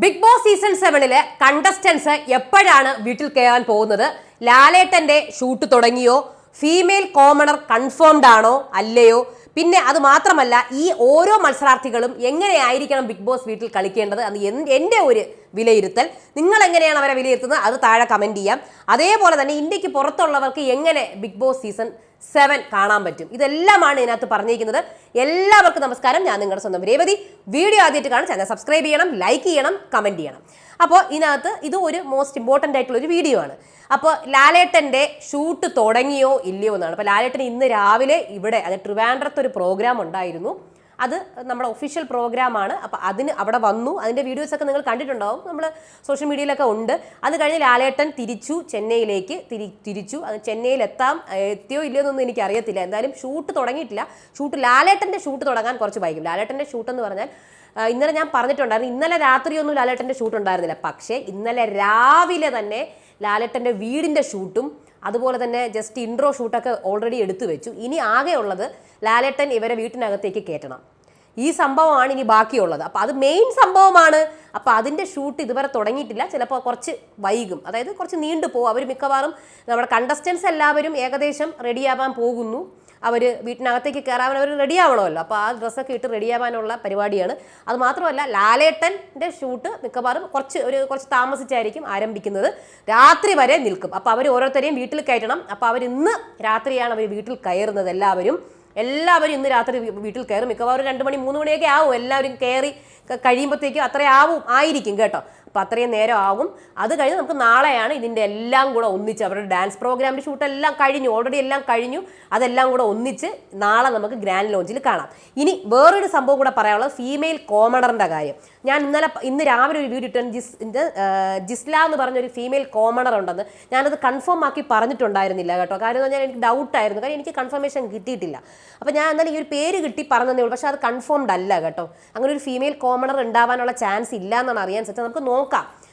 Big boss season സെവനിലെ contestants എപ്പോഴാണ് വീട്ടിൽ കയറാൻ പോകുന്നത്? ലാലേട്ടന്റെ ഷൂട്ട് തുടങ്ങിയോ? ഫീമെയിൽ കോമണർ കൺഫേംഡ് ആണോ? അല്ലയോ? പിന്നെ അത് മാത്രമല്ല ഈ ഓരോ മത്സരാർത്ഥികളും എങ്ങനെയായിരിക്കണം ബിഗ് ബോസ് വീട്ടിൽ കളിക്കേണ്ടത്? അത് എന്റെ ഒരു വിലയിരുത്തൽ. നിങ്ങൾ എങ്ങനെയാണ് അവരെ വിലയിരുത്തുന്നത്? അത് താഴെ കമന്റ് ചെയ്യാം. അതേപോലെ തന്നെ ഇന്ത്യയ്ക്ക് പുറത്തുള്ളവർക്ക് എങ്ങനെ ബിഗ് ബോസ് സീസൺ സെവൻ കാണാൻ പറ്റും? ഇതെല്ലാമാണ് ഇതിനകത്ത് പറഞ്ഞിരിക്കുന്നത്. എല്ലാവർക്കും നമസ്കാരം. ഞാൻ നിങ്ങളുടെ സ്വന്തം രേവതി. വീഡിയോ ആദ്യമായിട്ട് കാണാൻ ചാനൽ സബ്സ്ക്രൈബ് ചെയ്യണം ലൈക്ക് ചെയ്യണം കമന്റ് ചെയ്യണം. അപ്പോൾ ഇതിനകത്ത് ഇത് ഒരു മോസ്റ്റ് ഇമ്പോർട്ടന്റ് ആയിട്ടുള്ള ഒരു വീഡിയോ ആണ്. അപ്പോൾ ലാലേട്ടന്റെ ഷൂട്ട് തുടങ്ങിയോ ഇല്ലയോ എന്നാണ്. അപ്പോൾ ലാലേട്ടൻ ഇന്ന് രാവിലെ ഇവിടെ അത് ട്രിവാൻഡ്രത്ത് ഒരു പ്രോഗ്രാം ഉണ്ടായിരുന്നു. അത് നമ്മുടെ ഒഫീഷ്യൽ പ്രോഗ്രാമാണ് അപ്പോൾ അതിന് അവിടെ വന്നു. അതിന്റെ വീഡിയോസൊക്കെ നിങ്ങൾ കണ്ടിട്ടുണ്ടാവും. നമ്മൾ സോഷ്യൽ മീഡിയയിലൊക്കെ ഉണ്ട്. അത് കഴിഞ്ഞ് ലാലേട്ടൻ തിരിച്ചു ചെന്നൈയിലേക്ക്. തിരി തിരിച്ചു. അത് ചെന്നൈയിൽ എത്താം എത്തിയോ ഇല്ലയോ എന്നൊന്നും എനിക്ക് അറിയത്തില്ല എന്തായാലും ഷൂട്ട് തുടങ്ങിയിട്ടില്ല. ഷൂട്ട് ലാലേട്ടന്റെ ഷൂട്ട് തുടങ്ങാൻ കുറച്ച് വൈകും. ലാലേട്ടന്റെ ഷൂട്ട് എന്ന് പറഞ്ഞാൽ ഇന്നലെ ഞാൻ പറഞ്ഞിട്ടുണ്ടായിരുന്നു. ഇന്നലെ രാത്രിയൊന്നും ലാലേട്ടന്റെ ഷൂട്ട് ഉണ്ടായിരുന്നില്ല. പക്ഷേ ഇന്നലെ രാവിലെ തന്നെ ലാലേട്ടന്റെ വീടിന്റെ ഷൂട്ടും അതുപോലെ തന്നെ ജസ്റ്റ് ഇൻട്രോ ഷൂട്ടൊക്കെ ഓൾറെഡി എടുത്തു വെച്ചു. ഇനി ആകെയുള്ളത് ലാലേട്ടൻ ഇവരെ വീട്ടിനകത്തേക്ക് കയറ്റണം. ഈ സംഭവമാണ് ഇനി ബാക്കിയുള്ളത്. അപ്പോൾ അത് മെയിൻ സംഭവമാണ്. അപ്പോൾ അതിന്റെ ഷൂട്ട് ഇതുവരെ തുടങ്ങിയിട്ടില്ല. ചിലപ്പോൾ കുറച്ച് വൈകും. അതായത് കുറച്ച് നീണ്ടു പോകും. അവർ മിക്കവാറും നമ്മുടെ കണ്ടസ്റ്റൻസ് എല്ലാവരും ഏകദേശം റെഡിയാവാൻ പോകുന്നു. അവർ വീട്ടിനകത്തേക്ക് കയറാൻ അവർ റെഡിയാവണമല്ലോ അപ്പോൾ ആ ഡ്രസ്സൊക്കെ ഇട്ട് റെഡി ആവാനുള്ള പരിപാടിയാണ്. അത് മാത്രമല്ല ലാലേട്ടന്റെ ഷൂട്ട് മിക്കവാറും കുറച്ച് ഒരു കുറച്ച് താമസിച്ചായിരിക്കും ആരംഭിക്കുന്നത്. രാത്രി വരെ നിൽക്കും. അപ്പോൾ അവർ ഓരോരുത്തരെയും വീട്ടിൽ കയറ്റണം. അപ്പോൾ അവർ ഇന്ന് രാത്രിയാണ് അവർ വീട്ടിൽ കയറുന്നത് എല്ലാവരും. എല്ലാവരും ഇന്ന് രാത്രി വീട്ടിൽ കയറും. മിക്കവാറും രണ്ട് മണി മൂന്ന് മണിയൊക്കെ ആവും. എല്ലാവരും കയറി കഴിയുമ്പോഴത്തേക്കും അത്രയാവും ആയിരിക്കും കേട്ടോ. അപ്പോൾ അത്രയും നേരം ആകും അത് കഴിഞ്ഞ് നമുക്ക് നാളെയാണ് ഇതിന്റെ എല്ലാം കൂടെ ഒന്നിച്ച് അവരുടെ ഡാൻസ് പ്രോഗ്രാമിന്റെ ഷൂട്ട് എല്ലാം കഴിഞ്ഞു. ഓൾറെഡി എല്ലാം കഴിഞ്ഞു. അതെല്ലാം കൂടെ ഒന്നിച്ച് നാളെ നമുക്ക് ഗ്രാൻഡ് ലോഞ്ചിൽ കാണാം. ഇനി വേറൊരു സംഭവം കൂടെ പറയാനുള്ളത് ഫീമെയിൽ കോമണറിന്റെ കാര്യം. ഞാൻ ഇന്നലെ ഇന്ന് രാവിലെ ഒരു വീഡിയോ ഇട്ടു. ജിസ് ജിസ്ല എന്ന് പറഞ്ഞൊരു ഫീമെയിൽ കോമണർ ഉണ്ടെന്ന് ഞാനത് കൺഫേം ആക്കി പറഞ്ഞിട്ടുണ്ടായിരുന്നില്ല കേട്ടോ. കാര്യം എന്ന് പറഞ്ഞാൽ എനിക്ക് ഡൗട്ടായിരുന്നു കാര്യം എനിക്ക് കൺഫർമേഷൻ കിട്ടിയിട്ടില്ല. അപ്പോൾ ഞാൻ എന്നാലും ഈ ഒരു പേര് കിട്ടി പറഞ്ഞതേ ഉള്ളൂ. പക്ഷേ അത് കൺഫേംഡ് അല്ല കേട്ടോ. അങ്ങനെ ഒരു ഫീമെയിൽ കോമണർ ഉണ്ടാവാനുള്ള ചാൻസ് ഇല്ല എന്നാണ് അറിയാൻ സാധിച്ചത്. നമുക്ക് നോക്കാം.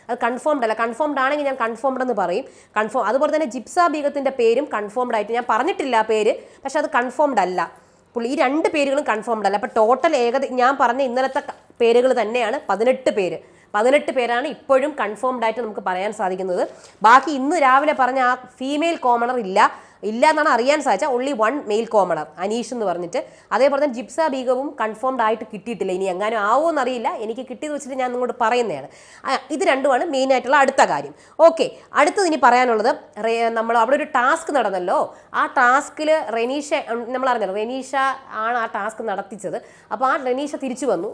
അത് കൺഫേംഡ് അല്ല. കൺഫേംഡ് ആണെങ്കിൽ ഞാൻ കൺഫേംഡ് എന്ന് പറയും. കൺഫേം അതുപോലെ തന്നെ ജിപ്സ ബീഗത്തിന്റെ പേരും കൺഫേംഡ് ആയിട്ട് ഞാൻ പറഞ്ഞിട്ടില്ല ആ പേര്. പക്ഷെ അത് കൺഫേംഡ് അല്ല. പുള്ളി ഈ രണ്ട് പേരുകളും കൺഫേംഡ് അല്ല. അപ്പോൾ ടോട്ടൽ ഏകദ ഞാൻ പറഞ്ഞ ഇന്നലത്തെ പേരുകൾ തന്നെയാണ് പതിനെട്ട് പേര്. പതിനെട്ട് പേരാണ് ഇപ്പോഴും കൺഫേംഡ് ആയിട്ട് നമുക്ക് പറയാൻ സാധിക്കുന്നത്. ബാക്കി ഇന്ന് രാവിലെ പറഞ്ഞ ആ ഫീമെയിൽ കോമണർ ഇല്ല. ഇല്ല എന്നാണ് അറിയാൻ സാധിച്ചത്. Only one male commoner Aneesh എന്ന് പറഞ്ഞിട്ട്. അതേപോലെ തന്നെ ജിപ്സ ബീഗവും കൺഫേംഡ് ആയിട്ട് കിട്ടിയിട്ടില്ല. ഇനി എങ്ങാനും ആവോ എന്നറിയില്ല. എനിക്ക് കിട്ടിയത് വെച്ചിട്ട് ഞാൻ നിങ്ങളോട് പറയുന്നതാണ്. ഇത് രണ്ടുമാണ് മെയിൻ ആയിട്ടുള്ള അടുത്ത കാര്യം. ഓക്കെ അടുത്തത് ഇനി പറയാനുള്ളത് നമ്മൾ അവിടെ ഒരു ടാസ്ക് നടന്നല്ലോ. ആ ടാസ്കിൽ റെനീഷ നമ്മൾ അറിഞ്ഞല്ലോ റെനീഷ ആണ് ആ ടാസ്ക് നടത്തിച്ചത്. അപ്പോൾ ആ റെനീഷ തിരിച്ചു വന്നു.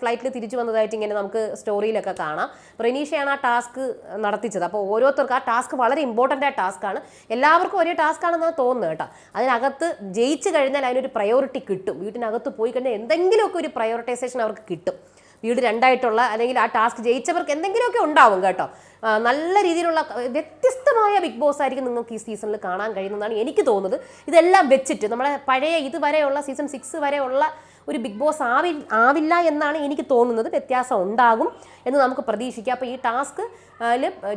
ഫ്ലൈറ്റിൽ തിരിച്ചു വന്നതായിട്ട് ഇങ്ങനെ നമുക്ക് സ്റ്റോറിയിലൊക്കെ കാണാം. റെനീഷയാണ് ആ ടാസ്ക് നടത്തിച്ചത്. അപ്പോൾ ഓരോരുത്തർക്ക് ആ ടാസ്ക് വളരെ ഇമ്പോർട്ടന്റ് ആയ ടാസ്ക്കാണ് എല്ലാവർക്കും ഒരേ ടാസ്ക് ആണെന്നാണ് തോന്നുന്നത് കേട്ടോ. അതിനകത്ത് ജയിച്ചു കഴിഞ്ഞാൽ അതിനൊരു പ്രയോറിറ്റി കിട്ടും. വീട്ടിനകത്ത് പോയി കഴിഞ്ഞാൽ എന്തെങ്കിലുമൊക്കെ ഒരു പ്രയോറിറ്റൈസേഷൻ അവർക്ക് കിട്ടും. വീട് രണ്ടായിട്ടുള്ള അല്ലെങ്കിൽ ആ ടാസ്ക് ജയിച്ചവർക്ക് എന്തെങ്കിലുമൊക്കെ ഉണ്ടാവും കേട്ടോ. നല്ല രീതിയിലുള്ള വ്യത്യസ്തമായ ബിഗ് ബോസ് ആയിരിക്കും നിങ്ങൾക്ക് ഈ സീസണിൽ കാണാൻ കഴിയുന്നതാണ് എനിക്ക് തോന്നുന്നത്. ഇതെല്ലാം വെച്ചിട്ട് നമ്മളെ പഴയ ഇതുവരെയുള്ള സീസൺ സിക്സ് വരെയുള്ള ഒരു ബിഗ് ബോസ് ആവി ആവില്ല എന്നാണ് എനിക്ക് തോന്നുന്നത്. വ്യത്യാസം ഉണ്ടാകും എന്ന് നമുക്ക് പ്രതീക്ഷിക്കാം. അപ്പോൾ ഈ ടാസ്ക്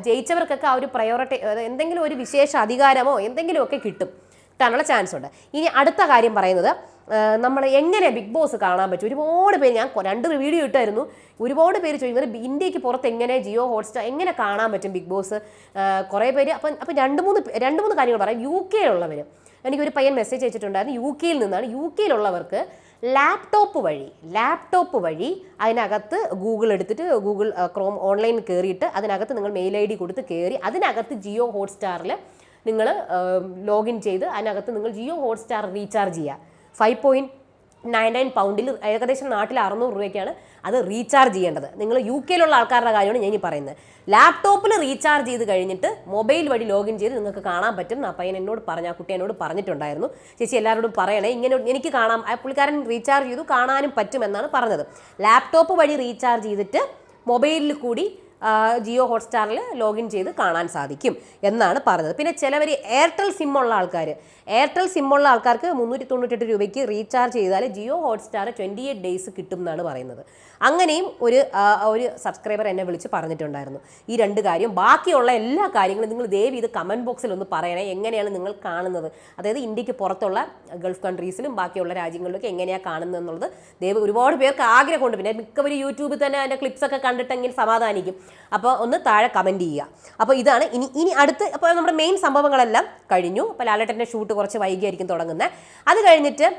ജയിച്ചവർക്കൊക്കെ ആ ഒരു പ്രയോറിറ്റി എന്തെങ്കിലും ഒരു വിശേഷ അധികാരമോ എന്തെങ്കിലുമൊക്കെ കിട്ടും. കിട്ടാനുള്ള ചാൻസ് ഉണ്ട്. ഇനി അടുത്ത കാര്യം പറയുന്നത് നമ്മൾ എങ്ങനെ ബിഗ് ബോസ് കാണാൻ പറ്റും? ഒരുപാട് പേര് ഞാൻ രണ്ട് വീഡിയോ ഇട്ടായിരുന്നു. ഒരുപാട് പേര് ചോദിക്കുന്നത് ഇന്ത്യയ്ക്ക് പുറത്ത് എങ്ങനെ ജിയോ ഹോട്ട്സ്റ്റാർ എങ്ങനെ കാണാൻ പറ്റും ബിഗ് ബോസ്? കുറേ പേര് അപ്പം അപ്പം രണ്ട് മൂന്ന് രണ്ട് മൂന്ന് കാര്യങ്ങൾ പറയാം. യു കെയിലുള്ളവർ എനിക്കൊരു പയ്യൻ മെസ്സേജ് അയച്ചിട്ടുണ്ടായിരുന്നു. യു കെയിൽ നിന്നാണ്. യു കെയിലുള്ളവർക്ക് ലാപ്ടോപ്പ് വഴി ലാപ്ടോപ്പ് വഴി അതിനകത്ത് ഗൂഗിൾ എടുത്തിട്ട് ഗൂഗിൾ ക്രോം ഓൺലൈൻ കയറിയിട്ട് അതിനകത്ത് നിങ്ങൾ മെയിൽ ഐ ഡി കൊടുത്ത് കയറി അതിനകത്ത് ജിയോ ഹോട്ട്സ്റ്റാറിൽ നിങ്ങൾ ലോഗിൻ ചെയ്ത് അതിനകത്ത് നിങ്ങൾ ജിയോ ഹോട്ട്സ്റ്റാർ റീചാർജ് ചെയ്യുക ഫൈവ് പോയിന്റ് നയൻ നയൻ പൗണ്ടിൽ ഏകദേശം നാട്ടിൽ അറുന്നൂറ് രൂപയ്ക്കാണ് അത് റീചാർജ് ചെയ്യേണ്ടത്. നിങ്ങൾ യു കെയിലുള്ള ആൾക്കാരുടെ കാര്യമാണ് ഞാൻ ഈ പറയുന്നത്. ലാപ്ടോപ്പിൽ റീചാർജ് ചെയ്ത് കഴിഞ്ഞിട്ട് മൊബൈൽ വഴി ലോഗിൻ ചെയ്ത് നിങ്ങൾക്ക് കാണാൻ പറ്റും ആ പയ്യൻ എന്നോട് പറഞ്ഞ ആ കുട്ടി എന്നോട് പറഞ്ഞിട്ടുണ്ടായിരുന്നു. ചേച്ചി എല്ലാവരോടും പറയണേ ഇങ്ങനെ എനിക്ക് കാണാം ആ പുള്ളിക്കാരൻ റീചാർജ് ചെയ്തു കാണാനും പറ്റുമെന്നാണ് പറഞ്ഞത്. ലാപ്ടോപ്പ് വഴി റീചാർജ് ചെയ്തിട്ട് മൊബൈലിൽ കൂടി ജിയോ ഹോട്ട്സ്റ്റാറിൽ ലോഗിൻ ചെയ്ത് കാണാൻ സാധിക്കും എന്നാണ് പറഞ്ഞത്. പിന്നെ ചിലവർ എയർടെൽ സിമ്മുള്ള ആൾക്കാർ എയർടെൽ സിമ്മുള്ള ആൾക്കാർക്ക് മുന്നൂറ്റി തൊണ്ണൂറ്റെട്ട് രൂപയ്ക്ക് റീചാർജ് ചെയ്താൽ Jio Hotstar twenty eight days കിട്ടും എന്നാണ് പറയുന്നത്. അങ്ങനെയും ഒരു ഒരു സബ്സ്ക്രൈബർ എന്നെ വിളിച്ച് പറഞ്ഞിട്ടുണ്ടായിരുന്നു. ഈ രണ്ട് കാര്യം ബാക്കിയുള്ള എല്ലാ കാര്യങ്ങളും നിങ്ങൾ ദയവ് ഇത് കമന്റ് ബോക്സിൽ ഒന്ന് പറയണേ എങ്ങനെയാണ് നിങ്ങൾ കാണുന്നത്? അതായത് ഇന്ത്യയ്ക്ക് പുറത്തുള്ള ഗൾഫ് കൺട്രീസിലും ബാക്കിയുള്ള രാജ്യങ്ങളിലൊക്കെ എങ്ങനെയാണ് കാണുന്നത് എന്നുള്ളത് ദയവ് ഒരുപാട് പേർക്ക് ആഗ്രഹമുണ്ട്. പിന്നെ മിക്കവരും യൂട്യൂബിൽ തന്നെ അതിന്റെ ക്ലിപ്സൊക്കെ കണ്ടിട്ടെങ്കിൽ സമാധാനിക്കും. അപ്പോൾ ഒന്ന് താഴെ കമന്റ് ചെയ്യുക. അപ്പോൾ ഇതാണ് ഇനി ഇനി അടുത്ത് അപ്പോൾ നമ്മുടെ മെയിൻ സംഭവങ്ങളെല്ലാം കഴിഞ്ഞു. അപ്പോൾ ലാലേട്ടന്റെ ഷൂട്ട് കുറച്ച് വൈകിയായിരിക്കും തുടങ്ങുന്നത്. അത് കഴിഞ്ഞിട്ട്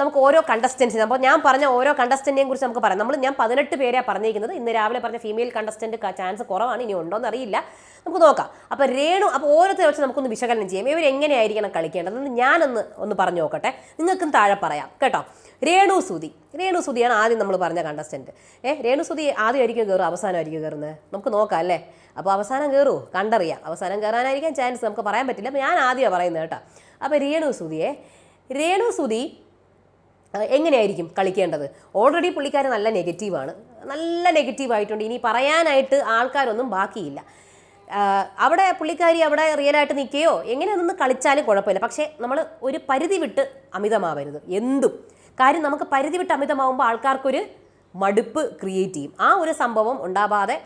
നമുക്ക് ഓരോ കണ്ടസ്റ്റൻസിന് അപ്പോൾ ഞാൻ പറഞ്ഞ ഓരോ കണ്ടസ്റ്റന്റിനെയും കുറിച്ച് നമുക്ക് പറയാം. നമ്മൾ ഞാൻ പതിനെട്ട് പേരെയാണ് പറഞ്ഞിരിക്കുന്നത്. ഇന്ന് രാവിലെ പറഞ്ഞ ഫീമെയിൽ കണ്ടസ്റ്റന്റ് ചാൻസ് കുറവാണ്. ഇനി ഉണ്ടോ എന്നറിയില്ല നമുക്ക് നോക്കാം. അപ്പോൾ രേണു അപ്പോൾ ഓരോരുത്തരെ വെച്ച് നമുക്കൊന്ന് വിശകലനം ചെയ്യാം. ഇവർ എങ്ങനെയായിരിക്കണം കളിക്കേണ്ടത്? എന്ന് ഞാനൊന്ന് ഒന്ന് പറഞ്ഞു നോക്കട്ടെ. നിങ്ങൾക്കും താഴെ പറയാം. കേട്ടോ? രേണു സുതി രേണു സുതിയാണ് ആദ്യം നമ്മൾ പറഞ്ഞ കണ്ടസ്റ്റന്റ് ഏ രേണു സുതി ആദ്യമായിരിക്കും കയറും അവസാനമായിരിക്കും കയറുന്നത് നമുക്ക് നോക്കാം അല്ലേ? അപ്പോൾ അവസാനം കയറൂ കണ്ടറിയാം. അവസാനം കയറാനായിരിക്കാം ചാൻസ് നമുക്ക് പറയാൻ പറ്റില്ല. അപ്പോൾ ഞാൻ ആദ്യമാണ് പറയുന്നത് കേട്ടോ. അപ്പോൾ രേണു സുതിയെ രേണു സുതി എങ്ങനെയായിരിക്കും കളിക്കേണ്ടത്? ഓൾറെഡി പുള്ളിക്കാരൻ നല്ല നെഗറ്റീവാണ് നല്ല നെഗറ്റീവായിട്ടുണ്ട് ഇനി പറയാനായിട്ട് ആൾക്കാരൊന്നും ബാക്കിയില്ല. അവിടെ പുള്ളിക്കാരി അവിടെ റിയലായിട്ട് നിൽക്കുകയോ എങ്ങനെ നിന്ന് കളിച്ചാലും കുഴപ്പമില്ല. പക്ഷേ നമ്മൾ ഒരു പരിധി വിട്ട് അമിതമാവരുത്. എന്തും. കാര്യം നമുക്ക് പരിധി വിട്ട് അമിതമാവുമ്പോൾ ആൾക്കാർക്കൊരു മടുപ്പ് ക്രിയേറ്റ് ചെയ്യും. ആ ഒരു സംഭവം ഉണ്ടാവാതെ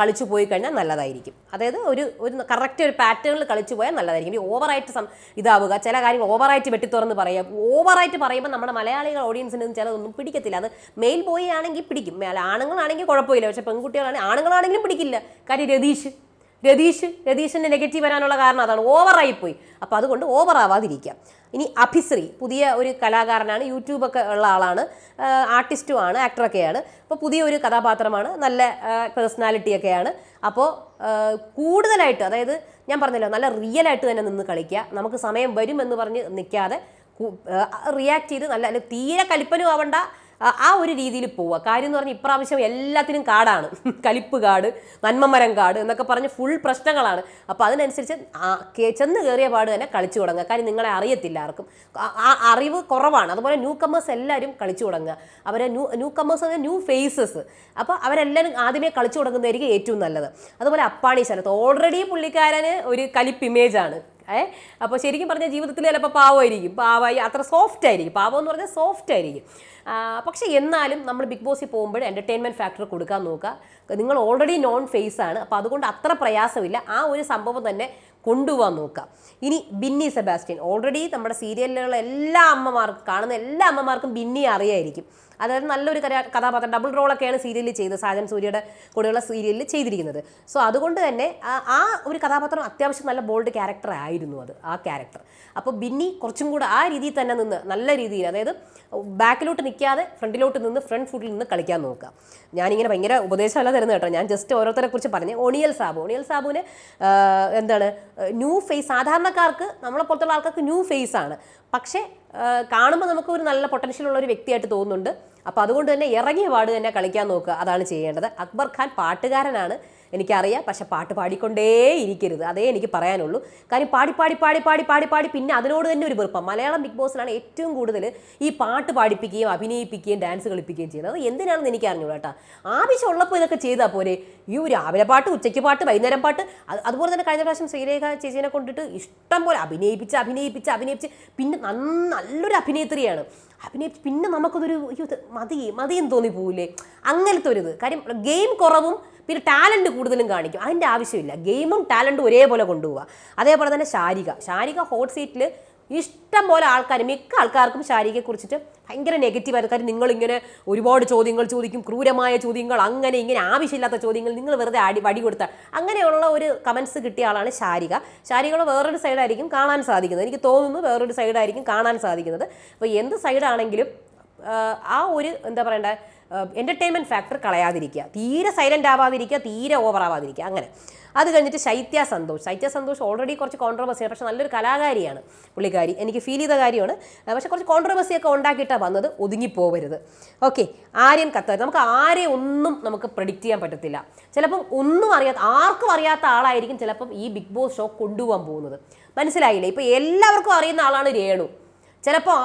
കളിച്ചു പോയി കഴിഞ്ഞാൽ നല്ലതായിരിക്കും. അതായത് ഒരു ഒരു കറക്റ്റ് ഒരു പാറ്റേണിൽ കളിച്ചു പോയാൽ നല്ലതായിരിക്കും. ഈ ഓവറായിട്ട് സം ഇതാവുക ചില കാര്യങ്ങൾ ഓവറായിട്ട് വെട്ടിത്തുറന്ന് പറയുക. ഓവറായിട്ട് പറയുമ്പോൾ നമ്മുടെ മലയാളികൾ ഓഡിയൻസിന് ചിലതൊന്നും പിടിക്കത്തില്ല. അത് മെയിൽ ബോയ് ആണെങ്കിൽ പിടിക്കും. ആണുങ്ങളാണെങ്കിൽ കുഴപ്പമില്ല. പക്ഷേ പെൺകുട്ടികളാണെങ്കിൽ ആണുങ്ങളാണെങ്കിലും പിടിക്കില്ല. കാര്യം രതീഷ്. രതീഷ് രതീഷിന്റെ നെഗറ്റീവ് വരാനുള്ള കാരണം അതാണ്. ഓവറായി പോയി അപ്പോൾ അതുകൊണ്ട് ഓവർ ആവാതിരിക്കാം ഇനി അഭിശ്രീ പുതിയ ഒരു കലാകാരനാണ് യൂട്യൂബൊക്കെ ഉള്ള ആളാണ്. ആർട്ടിസ്റ്റുമാണ് ആക്ടറൊക്കെയാണ് അപ്പോൾ പുതിയ ഒരു കഥാപാത്രമാണ് നല്ല പേഴ്സണാലിറ്റിയൊക്കെയാണ് അപ്പോൾ കൂടുതലായിട്ട് അതായത് ഞാൻ പറഞ്ഞല്ലോ നല്ല റിയലായിട്ട് തന്നെ നിന്ന് കളിക്കുക. നമുക്ക് സമയം വരും എന്ന് പറഞ്ഞ് നിൽക്കാതെ റിയാക്ട് ചെയ്ത് നല്ല തീരെ കലിപ്പനും ആവണ്ട. ആ- ഒരു രീതിയിൽ പോവുക. കാര്യം എന്ന് പറഞ്ഞാൽ ഇപ്രാവശ്യം എല്ലാത്തിനും കാടാണ്. കലിപ്പ് കാട് നന്മമരം കാട് എന്നൊക്കെ പറഞ്ഞ് ഫുൾ പ്രശ്നങ്ങളാണ്. അപ്പോൾ അതിനനുസരിച്ച് ചെന്ന് കയറിയ പാട് തന്നെ കളിച്ചു തുടങ്ങുക. കാര്യം നിങ്ങളെ അറിയത്തില്ല ആർക്കും. ആ- അറിവ് കുറവാണ്. അതുപോലെ ന്യൂ കമ്മേഴ്സ് എല്ലാവരും കളിച്ചു തുടങ്ങുക. അവരെ new newcomers new faces അപ്പോൾ അവരെല്ലാവരും ആദ്യമേ കളിച്ചു തുടങ്ങുന്നതായിരിക്കും ഏറ്റവും നല്ലത്. അതുപോലെ അപ്പാണി ശരത്ത് ഓൾറെഡി പുള്ളിക്കാരന് ഒരു കലിപ്പ് ഇമേജാണ് ഏ? അപ്പോൾ ശരിക്കും പറഞ്ഞാൽ ജീവിതത്തിൽ ചിലപ്പോൾ പാവമായിരിക്കും. പാവായി അത്ര സോഫ്റ്റ് ആയിരിക്കും. പാവം എന്ന് പറഞ്ഞാൽ സോഫ്റ്റ് ആയിരിക്കും. പക്ഷേ എന്നാലും നമ്മൾ ബിഗ് ബോസിൽ പോകുമ്പോൾ എന്റർടൈൻമെന്റ് ഫാക്ടർ കൊടുക്കാൻ നോക്കുക. നിങ്ങൾ ഓൾറെഡി നോൺ ഫേസ് ആണ്. അപ്പോൾ അതുകൊണ്ട് അത്ര പ്രയാസമില്ല. ആ ഒരു സംഭവം തന്നെ കൊണ്ടുപോകാൻ നോക്കുക. ഇനി ബിന്നി സെബാസ്റ്റ്യൻ. ഓൾറെഡി നമ്മുടെ സീരിയലിലുള്ള എല്ലാ അമ്മമാർക്കും കാണുന്ന എല്ലാ അമ്മമാർക്കും ബിന്നി അറിയായിരിക്കും. അതായത് നല്ലൊരു കഥാപാത്രം ഡബിൾ റോളൊക്കെയാണ് സീരിയലിൽ ചെയ്തത് സാജൻ സൂര്യയുടെ കൂടെയുള്ള സീരിയലിൽ ചെയ്തിരിക്കുന്നത്. സോ അതുകൊണ്ട് തന്നെ ആ ഒരു കഥാപാത്രം അത്യാവശ്യം നല്ല ബോൾഡ് ക്യാരക്ടർ ആയിരുന്നു അത് ആ ക്യാരക്ടർ അപ്പോൾ ബിന്നി കുറച്ചും കൂടെ ആ രീതിയിൽ തന്നെ നിന്ന് നല്ല രീതിയിൽ അതായത് ബാക്കിലോട്ട് നിൽക്കാതെ ഫ്രണ്ടിലോട്ട് നിന്ന് ഫ്രണ്ട് ഫുട്ടിൽ നിന്ന് കളിക്കാൻ നോക്കുക. ഞാനിങ്ങനെ ഭയങ്കര ഉപദേശമല്ല തരുന്നത് കേട്ടോ. ഞാൻ ജസ്റ്റ് ഓരോരുത്തരെ കുറിച്ച് പറഞ്ഞ്. ഒണിയൽ സാബു ഒണിയൽ സാബുവിന് എന്താണ് ന്യൂ ഫേസ് സാധാരണക്കാർക്ക് നമ്മളെ പുറത്തുള്ള ആൾക്കാർക്ക് ന്യൂ ഫേസ് ആണ്. പക്ഷേ കാണുമ്പോൾ നമുക്ക് ഒരു നല്ല പൊട്ടൻഷ്യൽ ഉള്ള ഒരു വ്യക്തിയായിട്ട് തോന്നുന്നുണ്ട്. അപ്പോൾ അതുകൊണ്ട് തന്നെ ഇറങ്ങിയ പാട് തന്നെ കളിക്കാൻ നോക്കുക. അതാണ് ചെയ്യേണ്ടത്. അക്ബർ ഖാൻ പാട്ടുകാരനാണ്. എനിക്കറിയാം. പക്ഷെ പാട്ട് പാടിക്കൊണ്ടേ ഇരിക്കരുത്. അതേ എനിക്ക് പറയാനുള്ളൂ. കാര്യം പാടി പാടി പാടി പാടി പാടി പാടി പിന്നെ അതിനോട് തന്നെ ഒരു വെറുപ്പം. മലയാളം ബിഗ് ബോസിലാണ് ഏറ്റവും കൂടുതൽ ഈ പാട്ട് പാടിപ്പിക്കുകയും അഭിനയിപ്പിക്കുകയും ഡാൻസ് കളിപ്പിക്കുകയും ചെയ്യുന്നത്. അത് എന്തിനാണെന്ന് എനിക്ക് അറിഞ്ഞൂടാ കേട്ടോ. ആവശ്യമുള്ളപ്പോൾ ഇതൊക്കെ ചെയ്താൽ പോരെ. ഈ രാവിലെ പാട്ട് ഉച്ചയ്ക്ക് പാട്ട് വൈകുന്നേരം പാട്ട് അതുപോലെ തന്നെ കഴിഞ്ഞ പ്രാവശ്യം ശ്രീരേഖ ചേച്ചീനെ കൊണ്ടിട്ട് ഇഷ്ടം പോലെ അഭിനയിപ്പിച്ച് അഭിനയിപ്പിച്ച് അഭിനയിപ്പിച്ച് പിന്നെ നല്ലൊരു അഭിനേത്രിയാണ്. അഭിനയിച്ച് പിന്നെ നമുക്കതൊരു മതി മതിയെന്ന് തോന്നിപ്പോവില്ലേ അങ്ങനത്തെ ഒരു ഇത് കാര്യം ഗെയിം കുറവും പിന്നെ ടാലന്റ് കൂടുതലും കാണിക്കും. അതിന്റെ ആവശ്യമില്ല. ഗെയിമും ടാലന്റും ഒരേപോലെ കൊണ്ടുപോവുക അതേപോലെ തന്നെ ശാരിക. ശാരിക ഹോട്ട് സീറ്റിൽ ഇഷ്ടം പോലെ ആൾക്കാർ മിക്ക ആൾക്കാർക്കും ശാരികയെ കുറിച്ചിട്ട് ഭയങ്കര നെഗറ്റീവായിരുന്നു കാര്യം നിങ്ങളിങ്ങനെ ഒരുപാട് ചോദ്യങ്ങൾ ചോദിക്കും ക്രൂരമായ ചോദ്യങ്ങൾ അങ്ങനെ ഇങ്ങനെ ആവശ്യമില്ലാത്ത ചോദ്യങ്ങൾ നിങ്ങൾ വെറുതെ അടി വടി കൊടുത്താൽ അങ്ങനെയുള്ള ഒരു കമൻസ് കിട്ടിയ ആളാണ് ശാരിക. ശാരികയുടെ വേറൊരു സൈഡായിരിക്കും കാണാൻ സാധിക്കുന്നത്. എനിക്ക് തോന്നുന്നു വേറൊരു സൈഡായിരിക്കും കാണാൻ സാധിക്കുന്നത്. അപ്പോൾ എന്ത് സൈഡാണെങ്കിലും ആ ഒരു എന്താ പറയണ്ടേ എന്റർടൈൻമെന്റ് ഫാക്ടർ കളയാതിരിക്കുക. തീരെ സൈലന്റ് ആവാതിരിക്കുക തീരെ ഓവർ ആവാതിരിക്കുക. അങ്ങനെ. അത് കഴിഞ്ഞിട്ട് ശൈത്യ സന്തോഷ്. ശൈത്യ സന്തോഷ് ഓൾറെഡി കുറച്ച് കോൺട്രവേഴ്സിയാണ് പക്ഷേ നല്ലൊരു കലാകാരിയാണ് പുള്ളിക്കാരി. എനിക്ക് ഫീൽ ചെയ്ത കാര്യമാണ്. പക്ഷേ കുറച്ച് കോൺട്രവേഴ്സിയൊക്കെ ഉണ്ടാക്കിയിട്ടാണ് വന്നത്. ഒതുങ്ങിപ്പോവരുത്. ഓക്കെ ആരെയും കത്തരുത് നമുക്ക് ആരെ ഒന്നും നമുക്ക് പ്രഡിക്റ്റ് ചെയ്യാൻ പറ്റത്തില്ല. ചിലപ്പം ഒന്നും അറിയാത്ത ആർക്കും അറിയാത്ത ആളായിരിക്കും ചിലപ്പം ഈ ബിഗ് ബോസ് ഷോ കൊണ്ടുപോകാൻ പോകുന്നത്. മനസ്സിലായില്ലേ? ഇപ്പോൾ എല്ലാവർക്കും അറിയുന്ന ആളാണ് രേണു. ചിലപ്പോൾ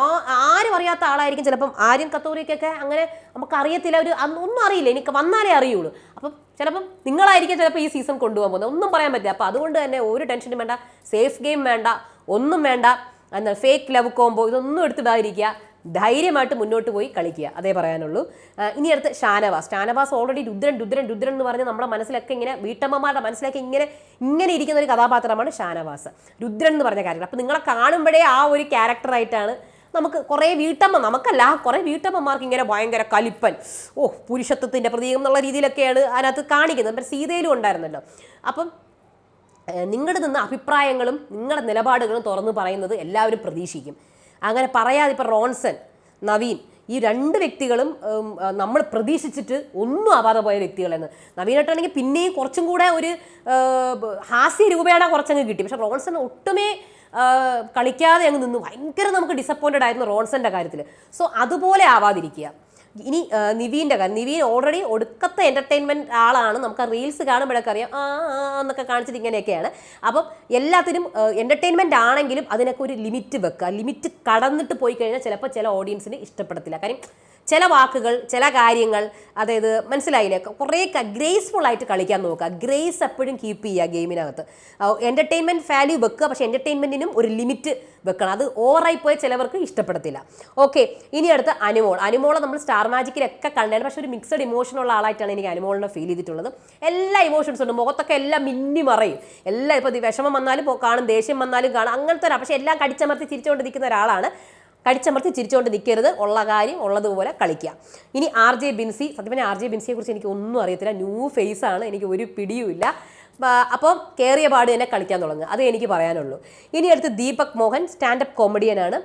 ആരും അറിയാത്ത ആളായിരിക്കും ചിലപ്പം ആര്യൻ കത്തോറിക്കൊക്കെ അങ്ങനെ നമുക്ക് അറിയത്തില്ല ഒരു ഒന്നും അറിയില്ല എനിക്ക് വന്നാലേ അറിയുള്ളൂ. അപ്പം ചിലപ്പം നിങ്ങളായിരിക്കും ചിലപ്പോൾ ഈ സീസൺ കൊണ്ടുപോകാൻ പോകുന്നത്. ഒന്നും പറയാൻ പറ്റില്ല. അപ്പോൾ അതുകൊണ്ട് തന്നെ ഒരു ടെൻഷനും വേണ്ട സേഫ് ഗെയിം വേണ്ട ഒന്നും വേണ്ട. എന്താ ഫേക്ക് ലവ് കോംബോ ഇതൊന്നും എടുത്തിടാതിരിക്കുക ധൈര്യമായിട്ട് മുന്നോട്ട് പോയി കളിക്കുക. അതേ പറയാനുള്ളൂ. ഇനി അടുത്ത് ഷാനവാസ്. ഷാനവാസ് ഓൾറെഡി രുദ്രൻ രുദ്രൻ രുദ്രൻ എന്ന് പറഞ്ഞ് നമ്മുടെ മനസ്സിലൊക്കെ ഇങ്ങനെ വീട്ടമ്മമാരുടെ മനസ്സിലൊക്കെ ഇങ്ങനെ ഇങ്ങനെ ഇരിക്കുന്ന ഒരു കഥാപാത്രമാണ് ഷാനവാസ്. രുദ്രൻ എന്ന് പറഞ്ഞ ക്യാരക്ടർ അപ്പോൾ നിങ്ങളെ കാണുമ്പോഴേ ആ ഒരു ക്യാരക്ടറായിട്ടാണ് നമുക്ക് കുറേ വീട്ടമ്മ നമുക്കല്ല കുറേ വീട്ടമ്മമാർക്ക് ഇങ്ങനെ ഭയങ്കര കലിപ്പൻ. ഓ പുരുഷത്വത്തിന്റെ പ്രതീകം എന്നുള്ള രീതിയിലൊക്കെയാണ് അതിനകത്ത് കാണിക്കുന്നത്. അപ്പം സീതയിലും ഉണ്ടായിരുന്നല്ലോ. അപ്പം നിങ്ങളുടെ നിന്ന് അഭിപ്രായങ്ങളും നിങ്ങളുടെ നിലപാടുകളും തുറന്നു പറയുന്നത് എല്ലാവരും പ്രതീക്ഷിക്കും. അങ്ങനെ പറയാതെ ഇപ്പോൾ റോൺസൺ നവീൻ ഈ രണ്ട് വ്യക്തികളും നമ്മൾ പ്രതീക്ഷിച്ചിട്ട് ഒന്നും ആവാതെ പോയ വ്യക്തികളെന്ന് നവീനായിട്ടാണെങ്കിൽ പിന്നെയും കുറച്ചും കൂടെ ഒരു ഹാസ്യ രൂപയാണ് കുറച്ചങ്ങ് കിട്ടി. പക്ഷെ റോൺസൺ ഒട്ടുമേ കളിക്കാതെ അങ്ങ് നിന്ന്. ഭയങ്കര നമുക്ക് ഡിസപ്പോയിന്റഡ് ആയിരുന്നു റോൺസന്റെ കാര്യത്തിൽ സോ അതുപോലെ ആവാതിരിക്കുക. ഇനി നിവീന്റെ കാര്യം. നിവീൻ ഓൾറെഡി ഒടുക്കത്തെ എന്റർടൈൻമെന്റ് ആളാണ്. നമുക്ക് റീൽസ് കാണുമ്പോഴൊക്കെ അറിയാം ആ എന്നൊക്കെ കാണിച്ചിട്ട് ഇങ്ങനെയൊക്കെയാണ്. അപ്പം എല്ലാത്തിനും എന്റർടൈൻമെന്റ് ആണെങ്കിലും അതിനൊക്കെ ഒരു ലിമിറ്റ് വെക്കുക ലിമിറ്റ് കടന്നിട്ട് പോയി കഴിഞ്ഞാൽ ചിലപ്പോൾ ചില ഓഡിയൻസിന് ഇഷ്ടപ്പെടത്തില്ല. കാര്യം ചില വാക്കുകൾ ചില കാര്യങ്ങൾ അതായത് മനസ്സിലായില്ലേ? കുറേ ഗ്രേസ്ഫുൾ ആയിട്ട് കളിക്കാൻ നോക്കുക. ഗ്രേസ് എപ്പോഴും കീപ്പ് ചെയ്യുക ഗെയിമിനകത്ത്. എന്റർടൈൻമെന്റ് വാല്യൂ വെക്കുക. പക്ഷേ എന്റർടൈൻമെന്റിനും ഒരു ലിമിറ്റ് വെക്കണം. അത് ഓവറായി പോയ ചിലവർക്ക് ഇഷ്ടപ്പെടത്തില്ല. ഓക്കെ ഇനി അടുത്ത് അനുമോൾ. അനുമോളെ നമ്മൾ സ്റ്റാർ മാജിക്കിലൊക്കെ കണ്ടാലും പക്ഷേ ഒരു മിക്സഡ് ഇമോഷൻ ഉള്ള ആളായിട്ടാണ് എനിക്ക് അനുമോളിനെ ഫീൽ ചെയ്തിട്ടുള്ളത്. എല്ലാ ഇമോഷൻസും ഉണ്ട്. മുഖത്തൊക്കെ എല്ലാം മിന്നി മറയും. എല്ലാം ഇപ്പോൾ വിഷമം വന്നാലും കാണും. ദേഷ്യം വന്നാലും കാണും. അങ്ങനത്തെ ഒരു പക്ഷേ എല്ലാം കടിച്ചമർത്തി ചിരിച്ചുകൊണ്ട് നിൽക്കുന്ന ഒരാളാണ് കടിച്ചമർത്തി ചിരിച്ചുകൊണ്ട് നിൽക്കരുത് ഉള്ള കാര്യം ഉള്ളതുപോലെ കളിക്കുക ഇനി ആർ ജെ ബിൻസി സത്യം പറഞ്ഞാൽ ആർ ജെ ബിൻസിയെ കുറിച്ച് എനിക്ക് ഒന്നും അറിയത്തില്ല. ന്യൂ ഫേസ് ആണ്. എനിക്ക് ഒരു പിടിയുമില്ല അപ്പം കയറിയ പാട് തന്നെ കളിക്കാൻ തുടങ്ങുക അതേ എനിക്ക് പറയാനുള്ളൂ. ഇനി അടുത്ത് ദീപക് മോഹൻ സ്റ്റാൻഡപ്പ് കോമഡിയനാണ്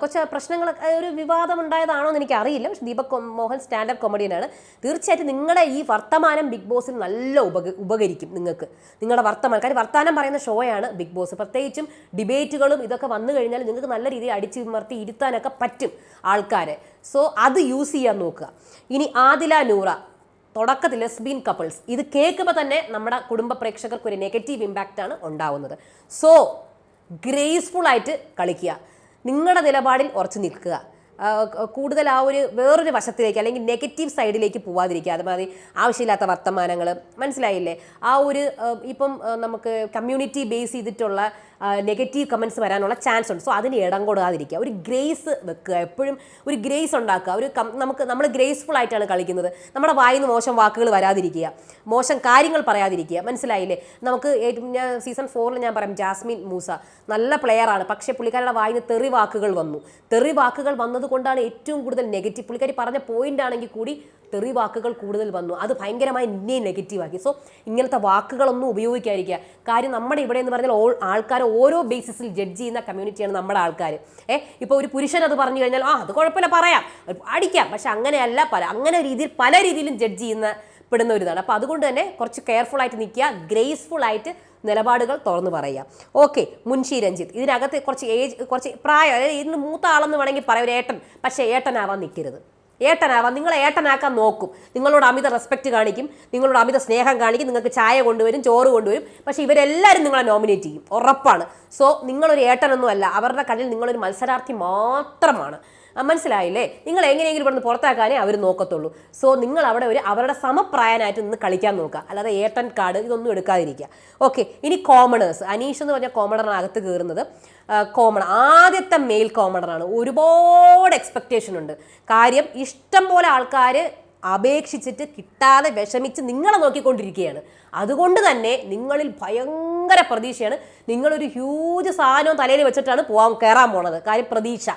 കുറച്ച് പ്രശ്നങ്ങൾ ഒരു വിവാദം ഉണ്ടായതാണോ എന്ന് എനിക്ക് അറിയില്ല പക്ഷെ ദീപക് മോഹൻ സ്റ്റാൻഡപ്പ് കോമഡിയനാണ്. തീർച്ചയായിട്ടും നിങ്ങളുടെ ഈ വർത്തമാനം ബിഗ് ബോസിൽ നല്ല ഉപക ഉപകരിക്കും നിങ്ങൾക്ക്. നിങ്ങളുടെ വർത്തമാനം കാര്യം വർത്തമാനം പറയുന്ന ഷോയാണ് ബിഗ് ബോസ്. പ്രത്യേകിച്ചും ഡിബേറ്റുകളും ഇതൊക്കെ വന്നു കഴിഞ്ഞാൽ നിങ്ങൾക്ക് നല്ല രീതിയിൽ അടിച്ചു വിമർത്തി ഇരുത്താനൊക്കെ പറ്റും ആൾക്കാരെ. സോ അത് യൂസ് ചെയ്യാൻ നോക്കുക. ഇനി ആദില നൂറ തുടക്കത്തിൽ ലെസ്ബീൻ കപ്പിൾസ്. ഇത് കേൾക്കുമ്പോൾ തന്നെ നമ്മുടെ കുടുംബ പ്രേക്ഷകർക്ക് ഒരു നെഗറ്റീവ് ഇമ്പാക്റ്റാണ് ഉണ്ടാവുന്നത്. സോ ഗ്രേസ്ഫുൾ ആയിട്ട് കളിക്കുക. നിങ്ങളുടെ നിലപാടിൽ ഉറച്ചു നിൽക്കുക. കൂടുതൽ ആ ഒരു വേറൊരു വശത്തിലേക്ക് അല്ലെങ്കിൽ നെഗറ്റീവ് സൈഡിലേക്ക് പോവാതിരിക്കുക. അതുമാതിരി ആവശ്യമില്ലാത്ത വർത്തമാനങ്ങൾ മനസ്സിലായില്ലേ? ആ ഒരു ഇപ്പം നമുക്ക് കമ്മ്യൂണിറ്റി ബേസ് ചെയ്തിട്ടുള്ള നെഗറ്റീവ് കമൻസ് വരാനുള്ള ചാൻസ് ഉണ്ട്. സോ അതിന് ഇടം കൊടുക്കാതിരിക്കുക. ഒരു ഗ്രേസ് വെക്കുക. എപ്പോഴും ഒരു ഗ്രേസ് ഉണ്ടാക്കുക. ഒരു നമുക്ക് നമ്മൾ ഗ്രേസ്ഫുൾ ആയിട്ടാണ് കളിക്കുന്നത്. നമ്മുടെ വായിൽ നിന്ന് മോശം വാക്കുകൾ വരാതിരിക്കുക. മോശം കാര്യങ്ങൾ പറയാതിരിക്കുക. മനസ്സിലായില്ലേ? നമുക്ക് ഞാൻ സീസൺ ഫോറിൽ ഞാൻ പറയാം ജാസ്മിൻ മൂസ നല്ല പ്ലെയറാണ് പക്ഷേ പുള്ളിക്കാരുടെ വായിൽ നിന്ന് തെറി വാക്കുകൾ വന്നു. തെറി വാക്കുകൾ വന്നതുകൊണ്ടാണ് ഏറ്റവും കൂടുതൽ നെഗറ്റീവ് പുള്ളിക്കാരി പറഞ്ഞ പോയിന്റ് ആണെങ്കിൽ കൂടി തെറി വാക്കുകൾ കൂടുതൽ വന്നു. അത് ഭയങ്കരമായി എന്നെ നെഗറ്റീവാക്കി സോ ഇങ്ങനത്തെ വാക്കുകളൊന്നും ഉപയോഗിക്കാതിരിക്കുക. കാര്യം നമ്മുടെ ഇവിടെ എന്ന് പറഞ്ഞാൽ ഓൾ ആൾക്കാർ ഓരോ ബേസിസിൽ ജഡ്ജ് ചെയ്യുന്ന കമ്മ്യൂണിറ്റിയാണ് നമ്മുടെ ആൾക്കാർ ഏ ഇപ്പോൾ ഒരു പുരുഷൻ അത് പറഞ്ഞു കഴിഞ്ഞാൽ ആ അത് കുഴപ്പമില്ല പറയാം. അടിക്കാം. പക്ഷെ അങ്ങനെയല്ല പല അങ്ങനെ രീതിയിൽ പല രീതിയിലും ജഡ്ജ് ചെയ്യുന്ന പെടുന്ന ഒരു ഇതാണ് അപ്പോൾ അതുകൊണ്ട് തന്നെ കുറച്ച് കെയർഫുൾ ആയിട്ട് നിൽക്കുക ഗ്രേസ്ഫുൾ ആയിട്ട് നിലപാടുകൾ തുറന്നു പറയുക. ഓക്കെ മുൻഷി രഞ്ജിത്ത്. ഇതിനകത്ത് കുറച്ച് ഏജ് കുറച്ച് പ്രായം അതായത് ഇതിന് മൂത്ത ആളെന്ന് വേണമെങ്കിൽ പറയാം ഒരു ഏട്ടൻ. പക്ഷേ ഏട്ടനാവാൻ നിൽക്കരുത്. ഏട്ടനാവാം നിങ്ങളെ ഏട്ടനാക്കാൻ നോക്കും. നിങ്ങളോട് അമിത റെസ്പെക്റ്റ് കാണിക്കും നിങ്ങളോട് അമിത സ്നേഹം കാണിക്കും നിങ്ങൾക്ക് ചായ കൊണ്ടുവരും ചോറ് കൊണ്ടുവരും. പക്ഷേ ഇവരെല്ലാവരും നിങ്ങളെ നോമിനേറ്റ് ചെയ്യും. ഉറപ്പാണ്. സോ നിങ്ങളൊരു ഏട്ടനൊന്നും അല്ല അവരുടെ കണ്ണിൽ നിങ്ങളൊരു മത്സരാർത്ഥി മാത്രമാണ്. മനസ്സിലായില്ലേ? നിങ്ങൾ എങ്ങനെയെങ്കിലും ഇവിടുന്ന് പുറത്താക്കാനേ അവർ നോക്കത്തുള്ളൂ. സോ നിങ്ങൾ അവിടെ ഒരു അവരുടെ സമപ്രായനായിട്ട് നിന്ന് കളിക്കാൻ നോക്കുക. അല്ലാതെ ഏട്ടൻ കാർഡ് ഇതൊന്നും എടുക്കാതിരിക്കുക. ഓക്കെ ഇനി കോമണേഴ്സ് അനീഷ് എന്ന് പറഞ്ഞ കോമണറാണ് അകത്ത് കയറുന്നത്. കോമൺ ആദ്യത്തെ മെയിൽ കോമണറാണ് ഒരുപാട് എക്സ്പെക്റ്റേഷൻ ഉണ്ട്. കാര്യം ഇഷ്ടം പോലെ ആൾക്കാർ അപേക്ഷിച്ചിട്ട് കിട്ടാതെ വിഷമിച്ച് നിങ്ങളെ നോക്കിക്കൊണ്ടിരിക്കുകയാണ്. അതുകൊണ്ട് തന്നെ നിങ്ങളിൽ ഭയങ്കര പ്രതീക്ഷയാണ്. നിങ്ങളൊരു ഹ്യൂജ് സാധനവും തലയിൽ വെച്ചിട്ടാണ് പോകാൻ കയറാൻ പോണത്. കാര്യം പ്രതീക്ഷ.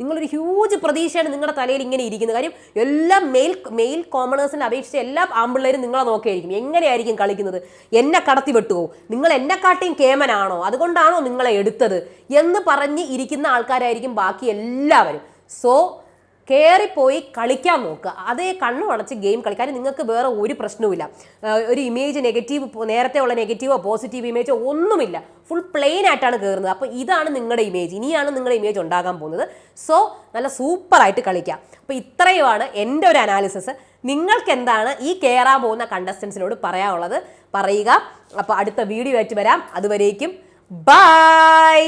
നിങ്ങളൊരു ഹ്യൂജ് പ്രതീക്ഷയാണ് നിങ്ങളുടെ തലയിൽ ഇങ്ങനെ ഇരിക്കുന്നത്. കാര്യം എല്ലാ മെയിൽ മെയിൽ കോമണേഴ്സിനെ അപേക്ഷിച്ച് എല്ലാ ആമ്പിള്ളേരും നിങ്ങളെ നോക്കിയായിരിക്കും. എങ്ങനെയായിരിക്കും കളിക്കുന്നത്? എന്നെ കടത്തി വെട്ടുവോ? നിങ്ങൾ എന്നെക്കാട്ടിയും കേമനാണോ? അതുകൊണ്ടാണോ നിങ്ങളെ എടുത്തത്? എന്ന് പറഞ്ഞ് ഇരിക്കുന്ന ആൾക്കാരായിരിക്കും ബാക്കി എല്ലാവരും. സോ കയറിപ്പോയി കളിക്കാൻ നോക്കുക. അതേ കണ്ണു അടച്ച് ഗെയിം കളിക്കാൻ നിങ്ങൾക്ക് വേറെ ഒരു പ്രശ്നവുമില്ല. ഒരു ഇമേജ് നെഗറ്റീവ് നേരത്തെ ഉള്ള നെഗറ്റീവോ പോസിറ്റീവ് ഇമേജോ ഒന്നുമില്ല. ഫുൾ പ്ലെയിൻ ആയിട്ടാണ് കയറുന്നത് അപ്പോൾ ഇതാണ് നിങ്ങളുടെ ഇമേജ് ഇനിയാണ് നിങ്ങളുടെ ഇമേജ് ഉണ്ടാകാൻ പോകുന്നത്. സോ നല്ല സൂപ്പറായിട്ട് കളിക്കാം. അപ്പോൾ ഇത്രയുമാണ് എന്റെ ഒരു അനാലിസിസ് നിങ്ങൾക്ക് എന്താണ് ഈ കയറാൻ പോകുന്ന കണ്ടസ്റ്റൻസിനോട് പറയാനുള്ളത്? പറയുക. അപ്പോൾ അടുത്ത വീഡിയോ ആയിട്ട് വരാം. അതുവരേക്കും. ബൈ